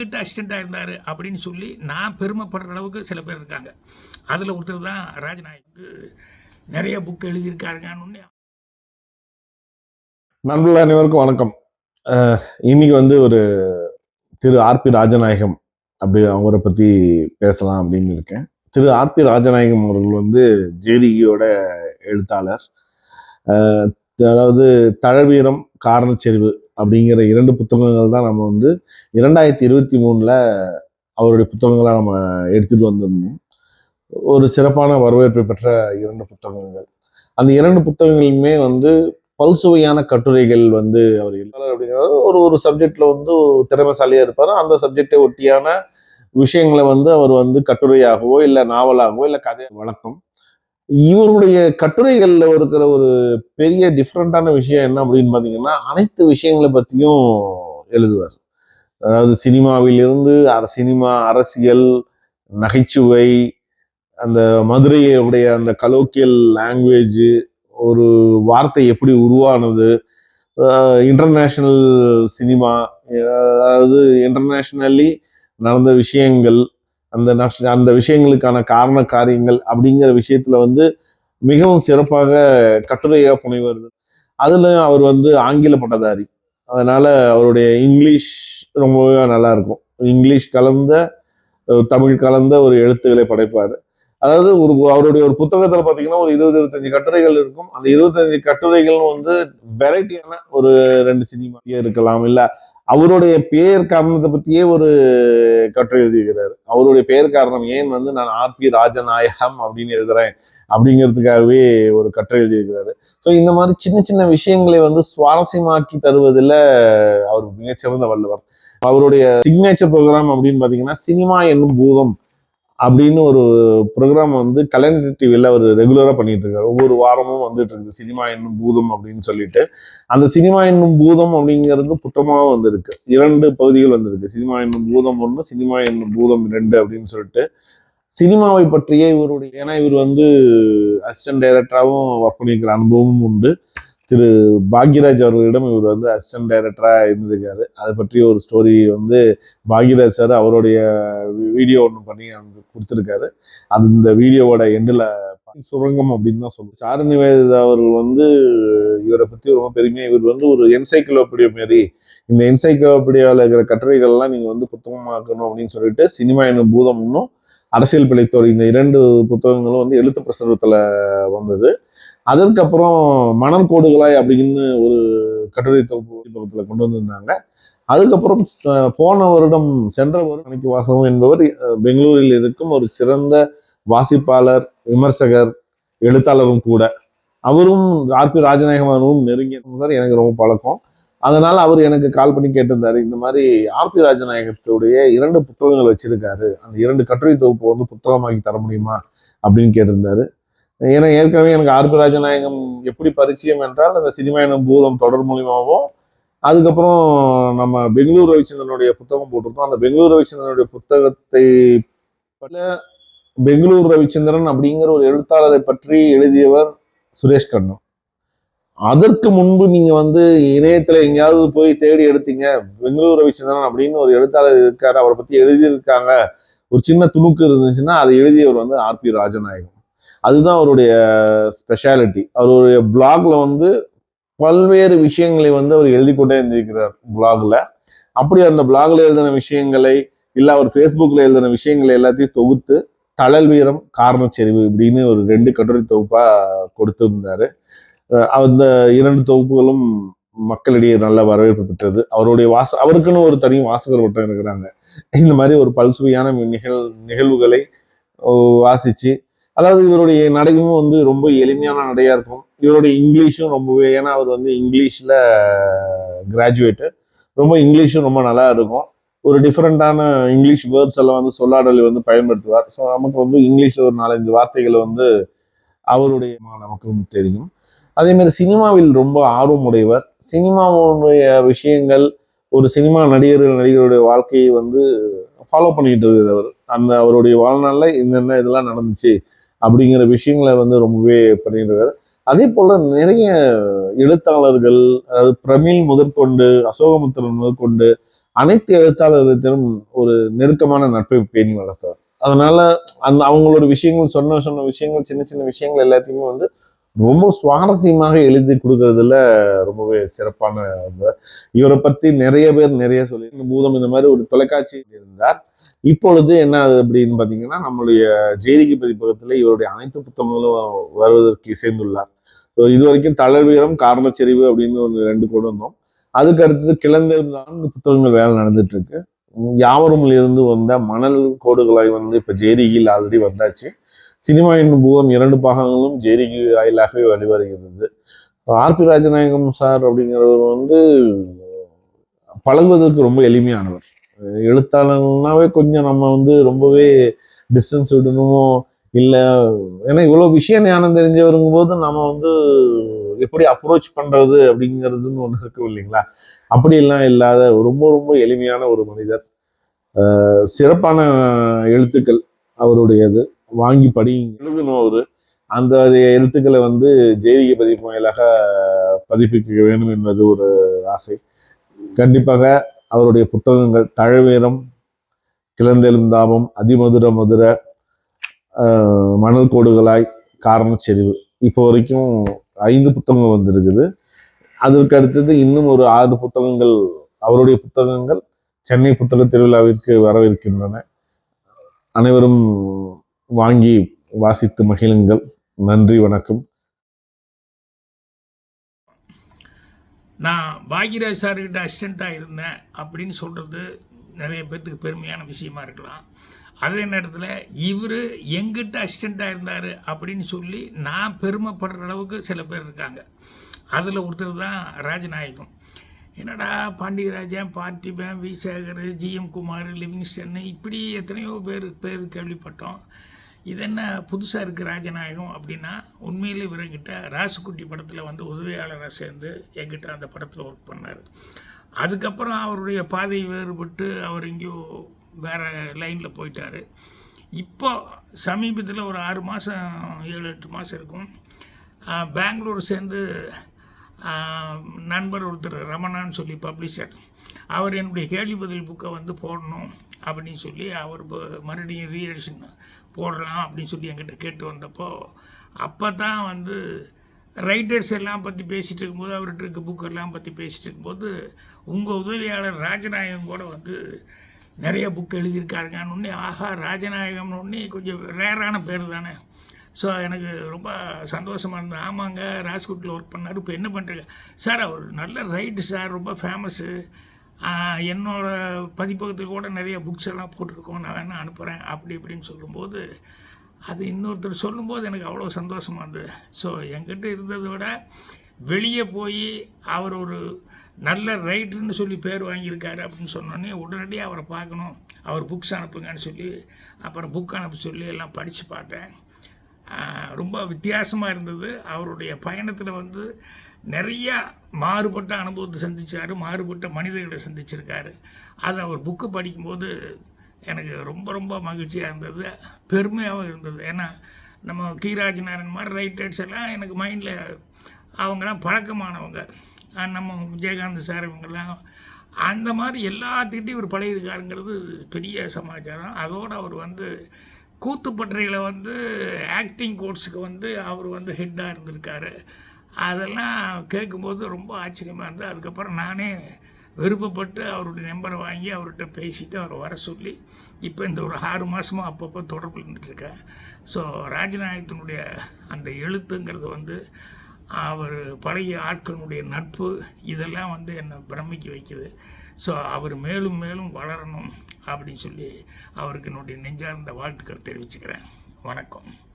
கிட்ட அசிஸ்டண்ட்டாக இருந்தார் அப்படின்னு சொல்லி நான் பெருமைப்படுற அளவுக்கு சில பேர் இருக்காங்க. அதில் ஒருத்தர் தான் ராஜநாயக்கு நிறைய புக் எழுதியிருக்காருங்கன்னு. நண்பர்கள் அனைவருக்கும் வணக்கம். அஹ் இன்னைக்கு வந்து ஒரு திரு ஆர்பி ராஜநாயகம் அப்படி அவரை பத்தி பேசலாம் அப்படின்னு இருக்கேன். திரு ஆர்பி ராஜநாயகம் அவர்கள் வந்து ஜேடிகியோட எழுத்தாளர். அஹ் அதாவது தழவீரம் காரணச்செறிவு அப்படிங்கிற இரண்டு புத்தகங்கள் தான் நம்ம வந்து இரண்டாயிரத்தி இருபத்தி மூணில் அவருடைய புத்தகங்களை நம்ம எடுத்துகிட்டு வந்திருந்தோம். ஒரு சிறப்பான வரவேற்பை பெற்ற இரண்டு புத்தகங்கள். அந்த இரண்டு புத்தகங்களுமே வந்து பல்சுவையான கட்டுரைகள் வந்து அவர் எழுதாளர் அப்படிங்கிறது ஒரு ஒரு சப்ஜெக்டில் வந்து ஒரு திறமைசாலியாக இருப்பார். அந்த சப்ஜெக்டை ஒட்டியான விஷயங்களை வந்து அவர் வந்து கட்டுரையாகவோ இல்லை நாவலாகவோ இல்லை கதை வழக்கம். இவருடைய கட்டுரைகளில் இருக்கிற ஒரு பெரிய டிஃப்ரெண்டான விஷயம் என்ன அப்படின்னு பார்த்தீங்கன்னா அனைத்து விஷயங்களை பற்றியும் எழுதுவார். அதாவது சினிமாவிலிருந்து அர சினிமா அரசியல் நகைச்சுவை அந்த மதுரையுடைய அந்த கலோக்கியல் லாங்குவேஜ் ஒரு வார்த்தை எப்படி உருவானது இன்டர்நேஷ்னல் சினிமா அதாவது இன்டர்நேஷ்னலி நடந்த விஷயங்கள் அந்த நஷ்ட அந்த விஷயங்களுக்கான காரண காரியங்கள் அப்படிங்கிற விஷயத்துல வந்து மிகவும் சிறப்பாக கட்டுரையாக புனைவருது அதில் அவர் வந்து ஆங்கில பட்டதாரி. அதனால் அவருடைய இங்கிலீஷ் ரொம்பவே நல்லா இருக்கும். இங்கிலீஷ் கலந்த தமிழ் கலந்த ஒரு எழுத்துக்களை படைப்பார். அதாவது ஒரு அவருடைய ஒரு புத்தகத்தில் பார்த்தீங்கன்னா ஒரு இருபது இருபத்தஞ்சு கட்டுரைகள் இருக்கும். அந்த இருபத்தஞ்சு கட்டுரைகளும் வந்து வெரைட்டியான ஒரு ரெண்டு சினிமா இருக்கலாம். இல்லை அவருடைய பெயர் காரணத்தை பற்றியே ஒரு கட்டுரை எழுதியிருக்கிறார். அவருடைய பெயர் காரணம் ஏன் வந்து நான் ஆர்பி ராஜநாயகம் அப்படின்னு எழுதுறேன் அப்படிங்கிறதுக்காகவே ஒரு கட்டுரை எழுதியிருக்கிறாரு. ஸோ இந்த மாதிரி சின்ன சின்ன விஷயங்களை வந்து சுவாரஸ்யமாக்கி தருவதில் அவர் மிகச்சிறந்த வல்லவர் அவருடைய சிக்னேச்சர் ப்ரோக்ராம் அப்படின்னு பார்த்தீங்கன்னா சினிமா என்னும் பூதம். அப்படின்னு ஒரு ப்ரோக்ராம் வந்து கலைஞர் டிவியில் அவர் ரெகுலராக பண்ணிட்டு இருக்காரு ஒவ்வொரு வாரமும் வந்துட்டு இருக்குது சினிமா என்னும் பூதம் அப்படின்னு சொல்லிட்டு. அந்த சினிமா என்னும் பூதம் அப்படிங்கிறது புத்தமாக வந்திருக்கு. இரண்டு பகுதிகள் வந்திருக்கு. சினிமா என்னும் பூதம் ஒன்று சினிமா என்னும் பூதம் ரெண்டு அப்படின்னு சொல்லிட்டு. சினிமாவை பற்றிய இவருடைய ஏன்னா இவர் வந்து அசிஸ்டன்ட் டைரக்டராகவும் ஒர்க் பண்ணியிருக்கிற அனுபவமும் உண்டு. திரு பாக்யராஜ் அவர்களிடம் இவர் வந்து அசிஸ்டன்ட் டைரக்டராக இருந்திருக்காரு. அதை பற்றி ஒரு ஸ்டோரி வந்து பாக்யராஜ் சார் அவருடைய வீடியோ ஒன்று பண்ணி அங்கே கொடுத்துருக்காரு. அது இந்த வீடியோவோட எண்டில் சுரங்கம் அப்படின்னு தான் சொல்லுவோம் சாரு நிவேதிதா அவர்கள் வந்து இவரை பற்றி ரொம்ப பெருமையாக இவர் வந்து ஒரு என்சைக்ளோபீடியா மாரி இந்த என்சைக்ளோபீடியாவில் இருக்கிற கட்டுரைகள்லாம் நீங்கள் வந்து புத்தகமாக்கணும் அப்படின்னு சொல்லிட்டு சினிமா என்னும் பூதம்னும் அரசியல் பிழைத்தோர் இந்த இரண்டு புத்தகங்களும் வந்து எழுத்து பிரசுரத்தில் வந்தது. அதற்கப்புறம் மணல் கோடுகளாய் அப்படின்னு ஒரு கட்டுரை தொகுப்பு கொண்டு வந்திருந்தாங்க. அதுக்கப்புறம் போன வருடம் சென்ற வருடம் அன்னைக்கு வாசகம் என்பவர் பெங்களூரில் இருக்கும் ஒரு சிறந்த வாசிப்பாளர் விமர்சகர் எழுத்தாளரும் கூட. அவரும் ஆர்பி ராஜநாயகம் அவரும் நெருங்கிய சார் எனக்கு ரொம்ப பழக்கம். அதனால அவர் எனக்கு கால் பண்ணி கேட்டிருந்தாரு இந்த மாதிரி ஆர்பி ராஜநாயகத்துடைய இரண்டு புத்தகங்கள் வச்சிருக்காரு. அந்த இரண்டு கட்டுரை தொகுப்பு வந்து புத்தகமாக்கி தர முடியுமா? அப்படின்னு கேட்டிருந்தாரு. ஏன்னா ஏற்கனவே எனக்கு ஆர்பி ராஜநாயகம் எப்படி பரிச்சயம் என்றால் அந்த சினிமா எனும் பூதம் தொடர் மூலியமாகவும் அதுக்கப்புறம் நம்ம பெங்களூர் ரவிச்சந்திரனுடைய புத்தகம் போட்டிருக்கோம் அந்த பெங்களூர் ரவிச்சந்திரனுடைய புத்தகத்தை பல பெங்களூர் ரவிச்சந்திரன் அப்படிங்கிற ஒரு எழுத்தாளரை பற்றி எழுதியவர் சுரேஷ் கண்ணு. அதற்கு முன்பு நீங்க வந்து இணையத்துல எங்கேயாவது போய் தேடி எடுத்தீங்க பெங்களூர் ரவிச்சந்திரன் அப்படின்னு ஒரு எழுத்தாளர் இருக்காரு அவரை பத்தி எழுதியிருக்காங்க ஒரு சின்ன துணுக்கு இருந்துச்சுன்னா அதை எழுதியவர் வந்து ஆர்பி ராஜநாயகம். அதுதான் அவருடைய ஸ்பெஷாலிட்டி அவருடைய பிளாக்ல வந்து பல்வேறு விஷயங்களை வந்து அவர் எழுதி கொண்டே இருந்திருக்கிறார் பிளாக்ல அப்படி அந்த பிளாக்ல எழுதின விஷயங்களை இல்லை அவர் ஃபேஸ்புக்கில் எழுதின விஷயங்களை எல்லாத்தையும் தொகுத்து தழல் வீரம் காரணச்செறிவு இப்படின்னு ஒரு ரெண்டு கட்டுரை தொகுப்பாக கொடுத்துருந்தாரு. அந்த இரண்டு தொகுப்புகளும் மக்களிடையே நல்ல வரவேற்பு பெற்றது. அவருடைய வாச அவருக்குன்னு ஒரு தனி வாசகர் வட்டம் இருக்கிறாங்க. இந்த மாதிரி ஒரு பல்சுவையான நிகழ் நிகழ்வுகளை வாசித்து அதாவது இவருடைய நடையும் வந்து ரொம்ப எளிமையான நடையாக இருக்கும். இவருடைய இங்கிலீஷும் ரொம்பவே ஏன்னா அவர் வந்து இங்கிலீஷில் கிராஜுவேட்டு ரொம்ப இங்கிலீஷும் ரொம்ப நல்லா இருக்கும். ஒரு டிஃப்ரெண்ட்டான இங்கிலீஷ் வேர்ட்ஸ் எல்லாம் வந்து சொல்லாடலை வந்து பயன்படுத்துவார். ஸோ நமக்கு வந்து இங்கிலீஷில் ஒரு நாலஞ்சு வார்த்தைகளை வந்து அவருடைய நமக்கும் தெரியும். அதேமாதிரி சினிமாவில் ரொம்ப ஆர்வம் உடையவர் சினிமாவுடைய விஷயங்கள் ஒரு சினிமா நடிகர் நடிகருடைய வாழ்க்கையை வந்து ஃபாலோ பண்ணிட்டு இருக்கிறவர். அந்த அவருடைய வாழ்நாளில் என்னென்ன இதெல்லாம் நடந்துச்சு அப்படிங்கிற விஷயங்களை வந்து ரொம்பவே பண்ணிடுவார் அதே போல நிறைய எழுத்தாளர்கள் அதாவது பிரமிழ் முதற்கொண்டு அசோகமுத்திரன் முதற்கொண்டு அனைத்து எழுத்தாளர்களும் ஒரு நெருக்கமான நட்பை பேணி வளர்த்தார். அதனால அந்த அவங்களோட விஷயங்கள் சொன்ன சொன்ன விஷயங்கள் சின்ன சின்ன விஷயங்கள் எல்லாத்தையுமே வந்து ரொம்ப சுவாரஸ்யமாக எழுதி கொடுக்கறதுல ரொம்பவே சிறப்பான இவரை பத்தி நிறைய பேர் நிறைய சொல்லி பூதம் இந்த மாதிரி ஒரு தொலைக்காட்சி இருந்தார். இப்பொழுது என்ன ஆகுது அப்படின்னு பாத்தீங்கன்னா நம்மளுடைய ஜெயிலிக்கு பதிப்பகத்துல இவருடைய அனைத்து புத்தகங்களும் வருவதற்கு சேர்ந்துள்ளார் ஸோ இது வரைக்கும் தளர்வீரம் காரணச்செறிவு அப்படின்னு ஒரு ரெண்டு கொண்டு வந்தோம். அதுக்கு அடுத்தது கிளந்த நான்கு புத்தகங்கள் வேலை நடந்துட்டு இருக்கு. யாவரும் இருந்து வந்த மணல் கோடுகளாய் வந்து இப்ப ஜேரிகில் ஆல்ரெடி வந்தாச்சு. சினிமா என்னும் பூகம் இரண்டு பாகங்களும் ஜெரிக்கு வாயிலாகவே வழிவருகிறது ஆர்பி ராஜநாயகம் சார் அப்படிங்கிறவர் வந்து பழகுவதற்கு ரொம்ப எளிமையானவர். எழுத்தாளர்னாவே கொஞ்சம் நம்ம வந்து ரொம்பவே டிஸ்டன்ஸ் விடணுமோ இல்லை ஏன்னா இவ்வளோ விஷய ஞானம் தெரிஞ்சவருங்கும் போது நம்ம வந்து எப்படி அப்ரோச் பண்ணுறது அப்படிங்கிறதுன்னு ஒன்று இருக்கும் இல்லைங்களா? அப்படியெல்லாம் இல்லாத ரொம்ப ரொம்ப எளிமையான ஒரு மனிதர். சிறப்பான எழுத்துக்கள் அவருடையது. வாங்கி படி எழுதணும் அவரு. அந்த எழுத்துக்களை வந்து ஜெயிலிக பதிப்பு வாயிலாக பதிப்பிக்க வேண்டும் என்பது ஒரு ஆசை. கண்டிப்பாக அவருடைய புத்தகங்கள் தழவேரம் கிளந்தெலும் தாபம் அதிமதுர மதுர மணல் கோடுகளாய் காரண செறிவு. இப்போ வரைக்கும் ஐந்து புத்தகங்கள் வந்திருக்குது. அதற்கு அடுத்தது இன்னும் ஒரு ஆறு புத்தகங்கள் அவருடைய புத்தகங்கள் சென்னை புத்தக திருவிழாவிற்கு வரவிருக்கின்றன. அனைவரும் வாங்கி வாசித்து மகிழுங்கள். நன்றி வணக்கம். நான் பாக்யராஜ் சார்கிட்ட அசிஸ்டண்ட்டாக இருந்தேன் அப்படின்னு சொல்கிறது நிறைய பேர்த்துக்கு பெருமையான விஷயமா இருக்கலாம். அதே நேரத்தில் இவர் எங்கிட்ட அசிஸ்டண்ட்டாக இருந்தார் அப்படின்னு சொல்லி நான் பெருமைப்படுற அளவுக்கு சில பேர் இருக்காங்க. அதில் ஒருத்தர் தான் ராஜநாயகம். என்னடா Pandiarajan Parthiban V Sekhar GM Kumar Livingston இப்படி எத்தனையோ பேர் பேர் கேள்விப்பட்டோம். இது என்ன புதுசாக இருக்குது ராஜநாயகம் அப்படின்னா உண்மையிலே இவர்கிட்ட ராசுக்குட்டி படத்தில் வந்து உதவியாளராக சேர்ந்து என்கிட்ட அந்த படத்தில் ஒர்க் பண்ணார். அதுக்கப்புறம் அவருடைய பாதை வேறுபட்டு அவர் எங்கேயோ வேறு லைனில் போயிட்டார். இப்போ சமீபத்தில் ஒரு ஆறு மாதம் ஏழு எட்டு மாதம் இருக்கும். பெங்களூர் சேர்ந்து நண்பர் ஒருத்தர் ரமணான்னு சொல்லி பப்ளிஷர் அவர் என்னுடைய கேள்வி பதில் புக்கை வந்து போடணும் அப்படின்னு சொல்லி அவர் மறுபடியும் ரீஎடிஷன் போடலாம் அப்படின்னு சொல்லி என்கிட்ட கேட்டு வந்தப்போ அப்போ தான் வந்து ரைட்டர்ஸ் எல்லாம் பற்றி பேசிகிட்டு இருக்கும்போது அவர்கிட்ட இருக்க புக்கெல்லாம் பற்றி பேசிகிட்டு இருக்கும்போது உங்கள் உதவியாளர் ராஜநாயகம் கூட வந்து நிறைய புக் எழுதியிருக்காருங்கன்னு உடனே ஆஹா ராஜநாயகம்னு உடனே கொஞ்சம் ரேரான பேர் தானே. ஸோ எனக்கு ரொம்ப சந்தோஷமாக இருந்தது. ஆமாங்க ராஜ்கோட்டில் ஒர்க் பண்ணார். இப்போ என்ன பண்ணுறீங்க சார் அவர் நல்ல ரைட்டு சார் ரொம்ப ஃபேமஸ்ஸு என்னோட பதிப்பகத்தில் கூட நிறைய புக்ஸ் எல்லாம் போட்டிருக்கோம். நான் வேணால் அனுப்புகிறேன் அப்படி இப்படின்னு சொல்லும்போது அது இன்னொருத்தர் சொல்லும்போது எனக்கு அவ்வளோ சந்தோஷமாக இருந்தது. ஸோ என்கிட்ட இருந்ததை விட வெளியே போய் அவர் ஒரு நல்ல ரைட்டர்னு சொல்லி பேர் வாங்கியிருக்காரு அப்படின்னு சொன்னோடனே உடனடியாக அவரை பார்க்கணும். அவர் புக்ஸ் அனுப்புங்கன்னு சொல்லி அப்புறம் புக் அனுப்ப சொல்லி எல்லாம் படித்து பார்த்தேன். ரொம்ப வித்தியாசமாக இருந்தது. அவருடைய பயணத்தில் வந்து நிறையா மாறுபட்ட அனுபவத்தை சந்திச்சார் மாறுபட்ட மனிதர்களை சந்திச்சிருக்காரு. அதை அவர் புக்கு படிக்கும்போது எனக்கு ரொம்ப ரொம்ப மகிழ்ச்சியாக இருந்தது. பெருமையாகவும் இருந்தது. ஏன்னா நம்ம கீராஜ் மாதிரி ரைட்டர்ஸ் எல்லாம் எனக்கு மைண்டில் அவங்களாம் பழக்கமானவங்க. நம்ம விஜயகாந்த் சார் இவங்கெல்லாம். அந்த மாதிரி எல்லாத்துக்கிட்டையும் இவர் பழகிருக்காருங்கிறது பெரிய சமாச்சாரம். அதோடு அவர் வந்து கூத்துப்பட்டறையில் வந்து ஆக்டிங் கோர்ஸுக்கு வந்து அவர் வந்து ஹெட்டாக இருந்திருக்காரு. அதெல்லாம் கேட்கும்போது ரொம்ப ஆச்சரியமாக இருந்தது. அதுக்கப்புறம் நானே விருப்பப்பட்டு அவருடைய நம்பரை வாங்கி அவர்கிட்ட பேசிட்டு அவரை வர சொல்லி இப்போ இந்த ஒரு ஆறு மாதமாக அப்பப்போ தொடர்பு இருந்துட்டுருக்கேன் ஸோ ராஜநாயகத்தினுடைய அந்த எழுத்துங்கிறது வந்து அவர் பழைய ஆட்களுடைய நட்பு இதெல்லாம் வந்து என்னை பிரமிக்க வைக்குது. ஸோ அவர் மேலும் மேலும் வளரணும் அப்படின்னு சொல்லி அவருக்கு என்னுடைய நெஞ்சார்ந்த வாழ்த்துக்கள் தெரிவிச்சுக்கிறேன். வணக்கம்.